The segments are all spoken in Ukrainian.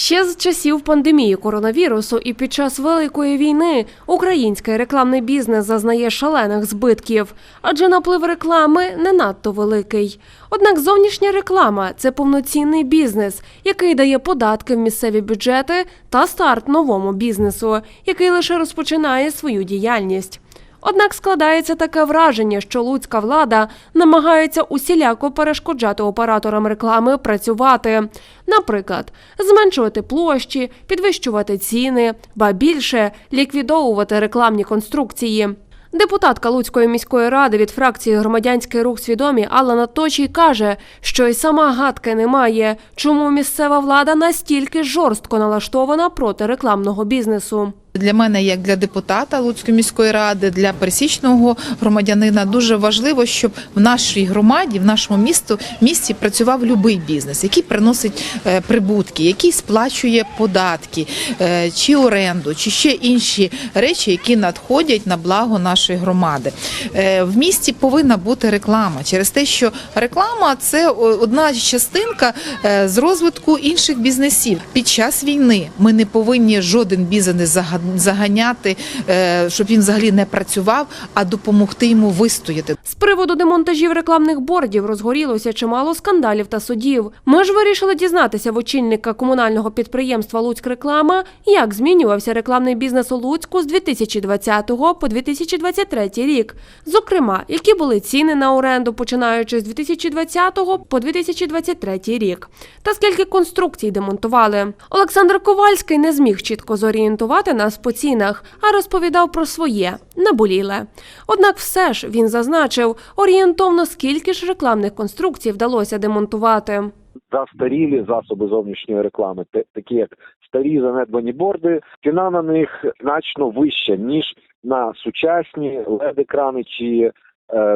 Ще з часів пандемії коронавірусу і під час великої війни український рекламний бізнес зазнає шалених збитків, адже наплив реклами не надто великий. Однак зовнішня реклама це повноцінний бізнес, який дає податки в місцеві бюджети та старт новому бізнесу, який лише розпочинає свою діяльність. Однак складається таке враження, що луцька влада намагається усіляко перешкоджати операторам реклами працювати. Наприклад, зменшувати площі, підвищувати ціни, ба більше ліквідовувати рекламні конструкції. Депутатка Луцької міської ради від фракції Громадянський рух свідомі Алла Точій каже, що й сама гадки немає, чому місцева влада настільки жорстко налаштована проти рекламного бізнесу. Для мене, як для депутата Луцької міської ради, для пересічного громадянина, дуже важливо, щоб в нашій громаді, в нашому місту місті працював будь-який бізнес, який приносить е, прибутки, який сплачує податки, е, чи оренду, чи ще інші речі, які надходять на благо нашої громади. Е, В місті повинна бути реклама через те, що реклама це одна частинка з розвитку інших бізнесів. Під час війни ми не повинні жоден бізнес зага- заганяти, е, щоб він взагалі не працював, а допомогти йому вистояти. З приводу демонтажів рекламних бордів розгорілося чимало скандалів та судів. Ми ж вирішили дізнатися в очільника комунального підприємства Луцьк Реклама, як змінювався рекламний бізнес у Луцьку з 2020 по 2023 рік. Зокрема, які були ціни на оренду, починаючи з 2020 по 2023 рік, та скільки конструкцій демонтували. Олександр Ковальський не зміг чітко зорієнтувати нас по цінах, а розповідав про своє наболіле. Однак, все ж він зазначив орієнтовно скільки ж рекламних конструкцій вдалося демонтувати. застарілі засоби зовнішньої реклами, такі як старі занедбані борди, ціна на них значно вища ніж на сучасні led екрани чи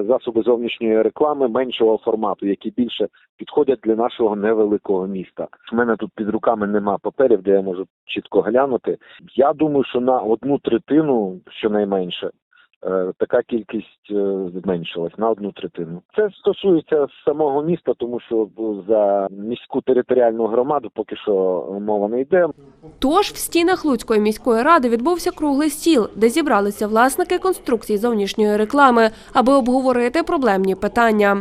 засоби зовнішньої реклами меншого формату, які більше підходять для нашого невеликого міста. У мене тут під руками нема паперів, де я можу чітко глянути. Я думаю, що на одну третину, щонайменше, е, така кількість е, зменшилась на одну третину. Це стосується самого міста, тому що за міську територіальну громаду поки що мова не йде. Тож в стінах Луцької міської ради відбувся круглий стіл, де зібралися власники конструкцій зовнішньої реклами, аби обговорити проблемні питання.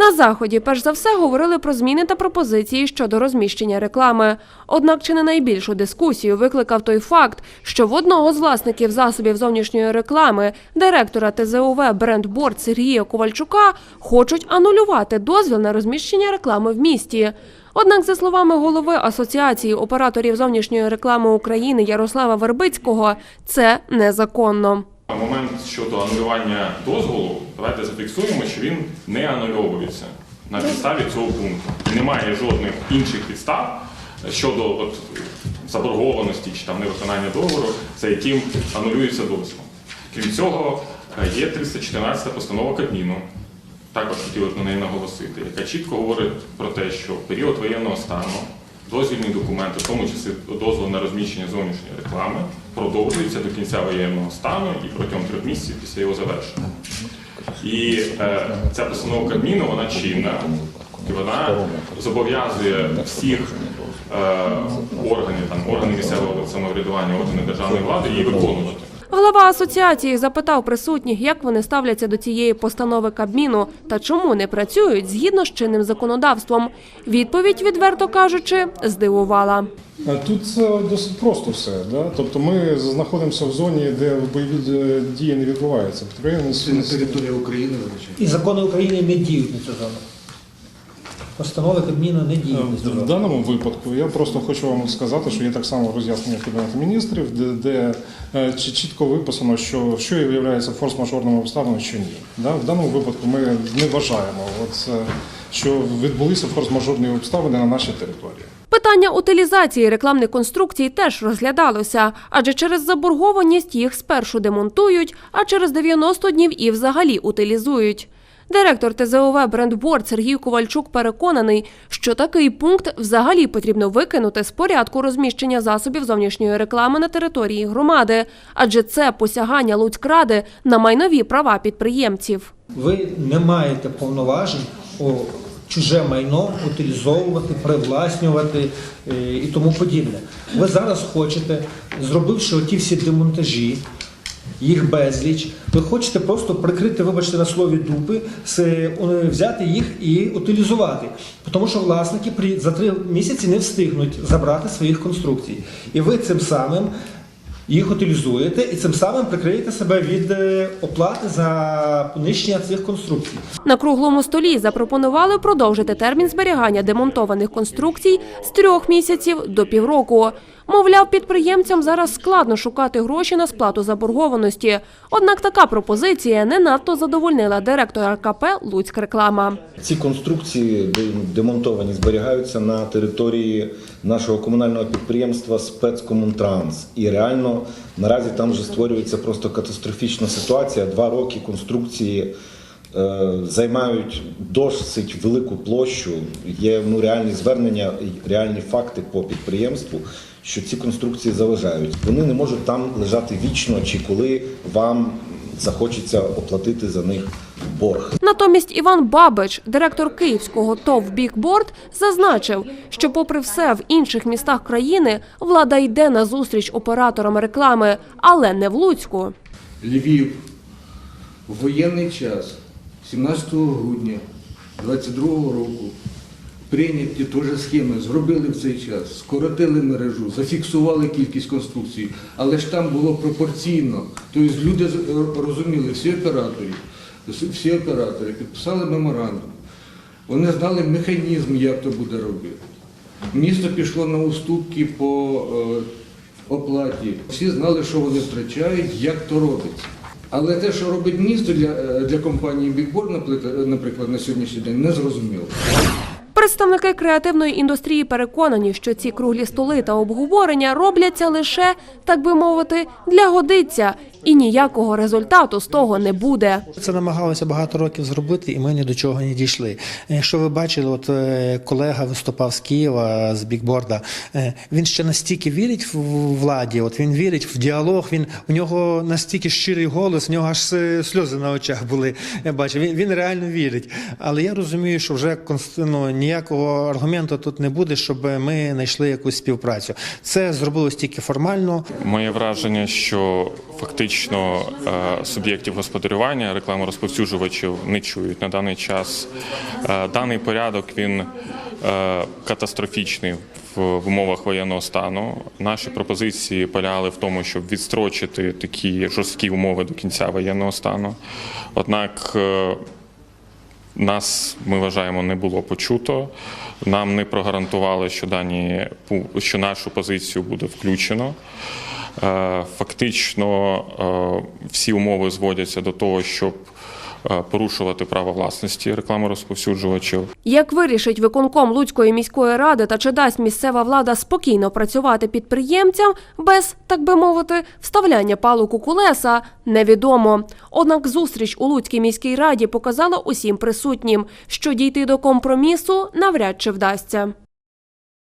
На заході, перш за все, говорили про зміни та пропозиції щодо розміщення реклами. Однак, чи не найбільшу дискусію викликав той факт, що в одного з власників засобів зовнішньої реклами, директора ТЗОВ Брендборд Сергія Ковальчука, хочуть анулювати дозвіл на розміщення реклами в місті. Однак, за словами голови Асоціації операторів зовнішньої реклами України Ярослава Вербицького, це незаконно. Момент щодо анулювання дозволу, давайте зафіксуємо, що він не анульовується на підставі цього пункту. Немає жодних інших підстав щодо от, заборгованості чи там невиконання договору, за яким анулюється дозвіл. Крім цього, є 314 постанова Кабміну, також хотіли б на неї наголосити, яка чітко говорить про те, що в період воєнного стану дозвільні документи, в тому числі дозвіл на розміщення зовнішньої реклами, продовжуються до кінця воєнного стану і протягом трьох місяців після його завершення. І е, ця постанова Кабміну, вона чинна, і вона зобов'язує всіх е, органів, там, органи місцевого самоврядування, органи державної влади її виконувати. Голова асоціації запитав присутніх, як вони ставляться до цієї постанови Кабміну та чому не працюють згідно з чинним законодавством. Відповідь, відверто кажучи, здивувала. А Тут це досить просто все. Да? Тобто ми знаходимося в зоні, де бойові е, дії не відбуваються. Це на території України. І закони України не діють на цю зону. Постанови Кабміну не діють в даному випадку я просто хочу вам сказати, що є так само роз'яснення Кабінету міністрів, де, де е, чи- чітко виписано, що, що є форс-мажорним обставиною, що ні. Да? В даному випадку ми не вважаємо, от, е, що відбулися форс-мажорні обставини на нашій території. Питання утилізації рекламних конструкцій теж розглядалося, адже через заборгованість їх спершу демонтують, а через 90 днів і взагалі утилізують. Директор ТЗОВ Брендборд Сергій Ковальчук переконаний, що такий пункт взагалі потрібно викинути з порядку розміщення засобів зовнішньої реклами на території громади, адже це посягання Луцькради на майнові права підприємців. Ви не маєте повноважень у чуже майно утилізовувати, привласнювати е, і тому подібне. Ви зараз хочете, зробивши оті всі демонтажі, їх безліч. Ви хочете просто прикрити, вибачте на слові дупи, е, взяти їх і утилізувати. Тому що власники за три місяці не встигнуть забрати своїх конструкцій. І ви цим самим їх утилізуєте і цим самим прикриєте себе від е, оплати за понищення цих конструкцій. На круглому столі запропонували продовжити термін зберігання демонтованих конструкцій з трьох місяців до півроку. Мовляв, підприємцям зараз складно шукати гроші на сплату заборгованості. Однак така пропозиція не надто задовольнила директора КП Луцьк реклама. Ці конструкції демонтовані зберігаються на території нашого комунального підприємства спецкомунтранс. І реально наразі там вже створюється просто катастрофічна ситуація. Два роки конструкції е, займають досить велику площу. Є ну, реальні звернення, реальні факти по підприємству, що ці конструкції заважають. Вони не можуть там лежати вічно, чи коли вам захочеться оплатити за них борг. Натомість Іван Бабич, директор київського ТОВ «Бікборд», зазначив, що попри все в інших містах країни влада йде на зустріч операторам реклами, але не в Луцьку. Львів в воєнний час, 17 грудня 22 року, прийняті теж схеми, зробили в цей час, скоротили мережу, зафіксували кількість конструкцій, але ж там було пропорційно. Тобто люди розуміли, всі оператори, всі оператори підписали меморандум. Вони знали механізм, як то буде робити. Місто пішло на уступки по е, оплаті. Всі знали, що вони втрачають, як то робиться. Але те, що робить місто для, е, для компанії наприклад, наприклад, на сьогоднішній день, не зрозуміло. Представники креативної індустрії переконані, що ці круглі столи та обговорення робляться лише, так би мовити, для годиться, і ніякого результату з того не буде. Це намагалися багато років зробити, і ми ні до чого не дійшли. Якщо ви бачили, от е, колега виступав з Києва з бікборда. е, Він ще настільки вірить в владі. От він вірить в діалог. Він у нього настільки щирий голос, в нього аж е, сльози на очах були. Я бачив. Він, він реально вірить. Але я розумію, що вже ну, ніякого аргументу тут не буде, щоб ми знайшли якусь співпрацю. Це зробилось тільки формально. Моє враження, що фактично е, суб'єктів господарювання, рекламорозповсюджувачів не чують на даний час. Е, Даний порядок він е, катастрофічний в умовах воєнного стану. Наші пропозиції полягали в тому, щоб відстрочити такі жорсткі умови до кінця воєнного стану. Однак нас ми вважаємо не було почуто. Нам не прогарантували, що дані що нашу позицію буде включено. Е, Фактично е, всі умови зводяться до того, щоб е, порушувати право власності рекламорозповсюджувачів. Як вирішить виконком Луцької міської ради та чи дасть місцева влада спокійно працювати підприємцям без, так би мовити, вставляння палок у колеса, невідомо. Однак зустріч у Луцькій міській раді показала усім присутнім, що дійти до компромісу навряд чи вдасться.